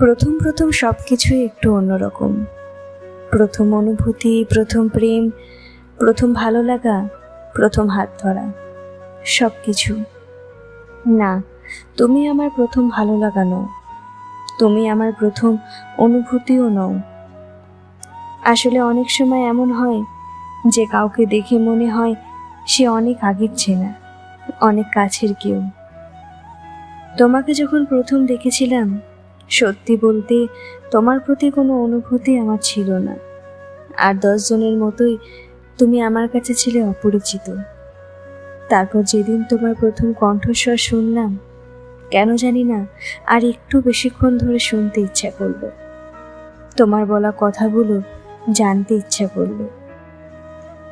প্রথম প্রথম সব কিছুই একটু অন্যরকম। প্রথম অনুভূতি, প্রথম প্রেম, প্রথম ভালো লাগা, প্রথম হাত ধরা সব কিছু না, তুমি আমার প্রথম ভালো লাগা নও। তুমি আমার প্রথম অনুভূতিও নও। আসলে অনেক সময় এমন হয়, যে কাউকে দেখে মনে হয় সে অনেক আগের চেনা, অনেক কাছের কেউ। তোমাকে যখন প্রথম দেখেছিলাম সত্যি বলতে তোমার প্রতি কোনো অনুভূতি আমার ছিল না। আর দশজনের মতোই তুমি আমার কাছে ছিলে অপরিচিত। তারপর যেদিন তোমার প্রথম কণ্ঠস্বর শুনলাম, কেন জানি না, আর একটু বেশিক্ষণ ধরে শুনতে ইচ্ছা করল। তোমার বলা কথাগুলো জানতে ইচ্ছা করল।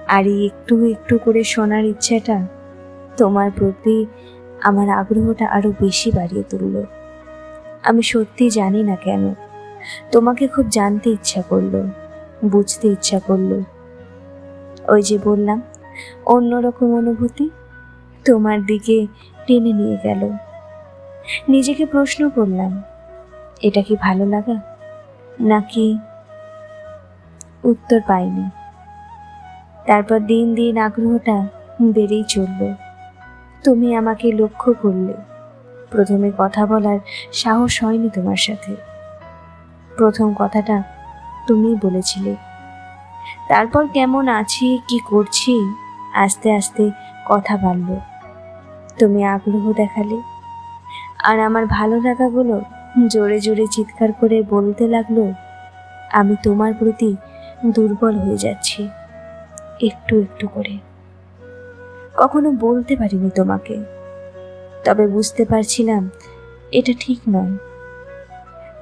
আর এই একটু একটু করে শোনার ইচ্ছাটা তোমার প্রতি আমার আগ্রহটা আরও বেশি বাড়িয়ে তুললো। আমি সত্যি জানি না কেন। তোমাকে খুব জানতে ইচ্ছা করল, বুঝতে ইচ্ছা করল। ওই যে বললাম, অন্যরকম অনুভূতি তোমার দিকে টেনে নিয়ে গেল। নিজেকে প্রশ্ন করলাম, এটা কি ভালো লাগা? নাকি উত্তর পাইনি। তারপর দিন দিন আগ্রহটা বেড়েই চলল। তুমি আমাকে লক্ষ্য করলে প্রথমে কথা বলার সাহস হয়নি তোমার সাথে। প্রথম কথাটা তুমিই বলেছিলে। তারপর কেমন আছি, কি করছি, আস্তে আস্তে কথা বাড়ল। তুমি আগ্রহ দেখালে। আর আমার ভালো লাগাগুলো জোরে জোরে চিৎকার করে বলতে লাগল, আমি তোমার প্রতি দুর্বল হয়ে যাচ্ছি, একটু একটু করে। কখনো বলতে পারিনি তোমাকে। তবে বুঝতে পারছিলাম এটা ঠিক নয়।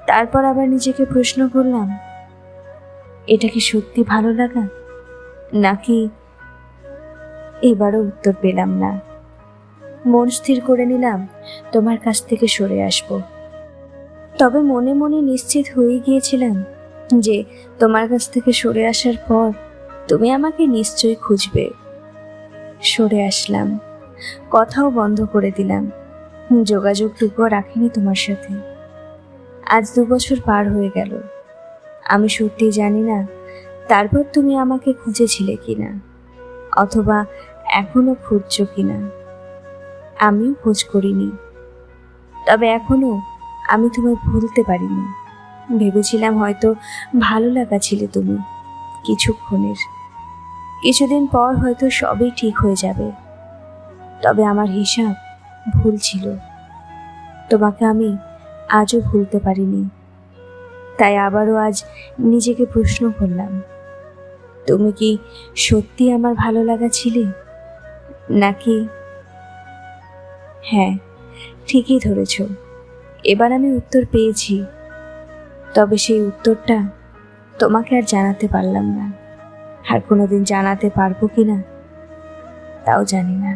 তারপর আবার নিজেকে প্রশ্ন করলাম, এটা কি সত্যি ভালো লাগা? নাকি এবারও উত্তর পেলাম না? মন স্থির করে নিলাম, তোমার কাছ থেকে সরে আসব। তবে মনে মনে নিশ্চিত হয়ে গিয়েছিলাম যে তোমার কাছ থেকে সরে আসার পর তুমি আমাকে নিশ্চয়ই খুঁজবে। সরে আসলাম। কথাও বন্ধ করে দিলাম। যোগাযোগটুকুও রাখিনি তোমার সাথে। আজ দু বছর পার হয়ে গেল। আমি সত্যি জানি না, তারপর তুমি আমাকে খুঁজেছিলে কিনা, অথবা এখনও খুঁজছো কিনা। আমিও খোঁজ করিনি। তবে এখনও আমি তোমায় ভুলতে পারিনি। ভেবেছিলাম হয়তো ভালো লাগা ছিলে তুমি, কিছুক্ষণের। কিছুদিন পর হয়তো সবই ঠিক হয়ে যাবে। তবে আমার হিসাব ভুল ছিল। তোমাকে আমি আজও ভুলতে পারিনি। তাই আবারও আজ নিজেকে প্রশ্ন করলাম, তুমি কি সত্যি আমার ভালো লাগা ছিলে? নাকি হ্যাঁ ঠিকই ধরেছ। এবার আমি উত্তর পেয়েছি। তবে সেই উত্তরটা তোমাকে আর জানাতে পারলাম না। আর কোনোদিন জানাতে পারব কি না, তাও জানি না।